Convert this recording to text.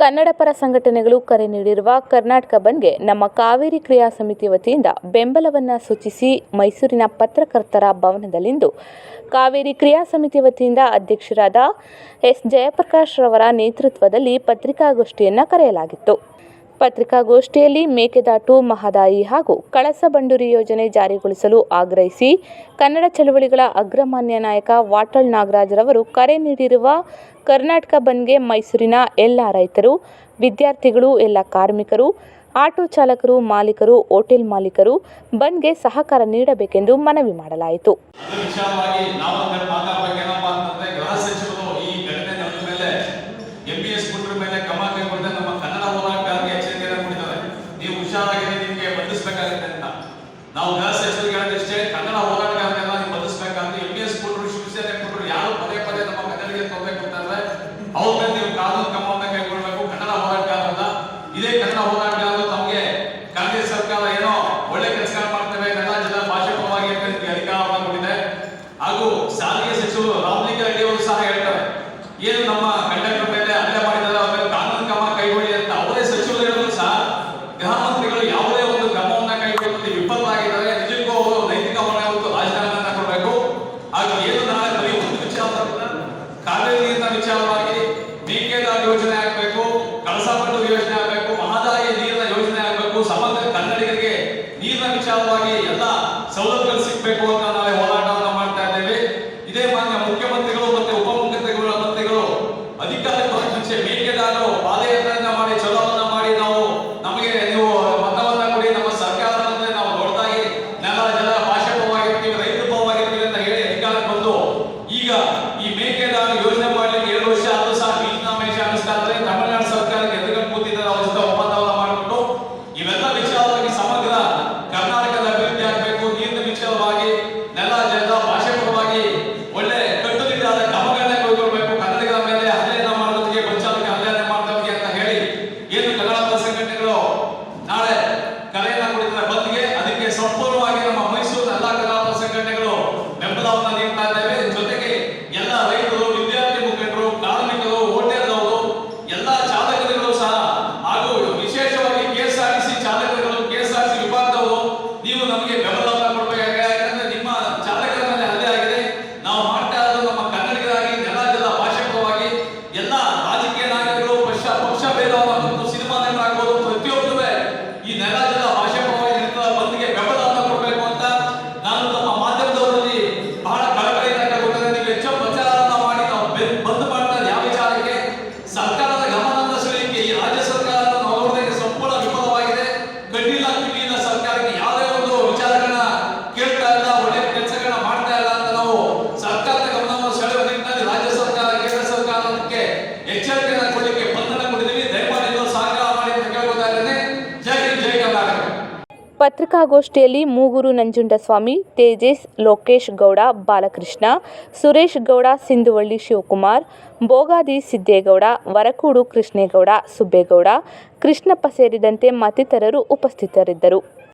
ಕನ್ನಡ ಪರ ಸಂಘಟನೆಗಳು ಕರೆ ನೀಡಿರುವ ಕರ್ನಾಟಕ ಬಂದ್ಗೆ ನಮ್ಮ ಕಾವೇರಿ ಕ್ರಿಯಾ ಸಮಿತಿ ವತಿಯಿಂದ ಬೆಂಬಲವನ್ನು ಸೂಚಿಸಿ ಮೈಸೂರಿನ ಪತ್ರಕರ್ತರ ಭವನದಲ್ಲಿಂದು ಕಾವೇರಿ ಕ್ರಿಯಾ ಸಮಿತಿ ವತಿಯಿಂದ ಅಧ್ಯಕ್ಷರಾದ ಎಸ್. ಜಯಪ್ರಕಾಶ್ ರವರ ನೇತೃತ್ವದಲ್ಲಿ ಪತ್ರಿಕಾಗೋಷ್ಠಿಯನ್ನು ಕರೆಯಲಾಗಿತ್ತು. ಪತ್ರಿಕಾಗೋಷ್ಠಿಯಲ್ಲಿ ಮೇಕೆದಾಟು, ಮಹದಾಯಿ ಹಾಗೂ ಕಳಸ ಬಂಡೂರಿ ಯೋಜನೆ ಜಾರಿಗೊಳಿಸಲು ಆಗ್ರಹಿಸಿ ಕನ್ನಡ ಚಳವಳಿಗಳ ಅಗ್ರಮಾನ್ಯ ನಾಯಕ ವಾಟಾಳ್ ನಾಗರಾಜರವರು ಕರೆ ನೀಡಿರುವ ಕರ್ನಾಟಕ ಬಂದ್ಗೆ ಮೈಸೂರಿನ ಎಲ್ಲ ರೈತರು, ವಿದ್ಯಾರ್ಥಿಗಳು, ಎಲ್ಲ ಕಾರ್ಮಿಕರು, ಆಟೋ ಚಾಲಕರು, ಮಾಲೀಕರು, ಹೋಟೆಲ್ ಮಾಲೀಕರು ಬಂದ್ಗೆ ಸಹಕಾರ ನೀಡಬೇಕೆಂದು ಮನವಿ ಮಾಡಲಾಯಿತು. ವಿಚಾರವಾಗಿ ನಿಮಗೆ ಬಂಧಿಸಬೇಕಾಗುತ್ತೆ ಅಂತ. ನಾವು ವಿಚಾರವಾಗಿ ಮೇಕೆದಾಟು ಯೋಜನೆ ಆಗಬೇಕು ಕಳಸಾಪಟ್ಟು ಯೋಜನೆ ಆಗಬೇಕು, ಮಹದಾಯಿ ನೀರಿನ ಯೋಜನೆ ಆಗಬೇಕು, ಸಮಗ್ರ ಕನ್ನಡಿಗರಿಗೆ ನೀರಿನ ವಿಚಾರವಾಗಿ ಎಲ್ಲ ಸೌಲಭ್ಯಗಳು ಸಿಗಬೇಕು ಅಂತ ಪತ್ರಿಕಾಗೋಷ್ಠಿಯಲ್ಲಿ ಮೂಗೂರು ನಂಜುಂಡಸ್ವಾಮಿ, ತೇಜಸ್ ಲೋಕೇಶ್ ಗೌಡ, ಬಾಲಕೃಷ್ಣ, ಸುರೇಶ್ ಗೌಡ, ಸಿಂಧುವಳ್ಳಿ ಶಿವಕುಮಾರ್ ಬೋಗಾದಿ ಸಿದ್ದೇಗೌಡ, ವರಕೂಡು ಕೃಷ್ಣೇಗೌಡ, ಸುಬ್ಬೇಗೌಡ, ಕೃಷ್ಣಪ್ಪ ಸೇರಿದಂತೆ ಮತ್ತಿತರರು ಉಪಸ್ಥಿತರಿದ್ದರು.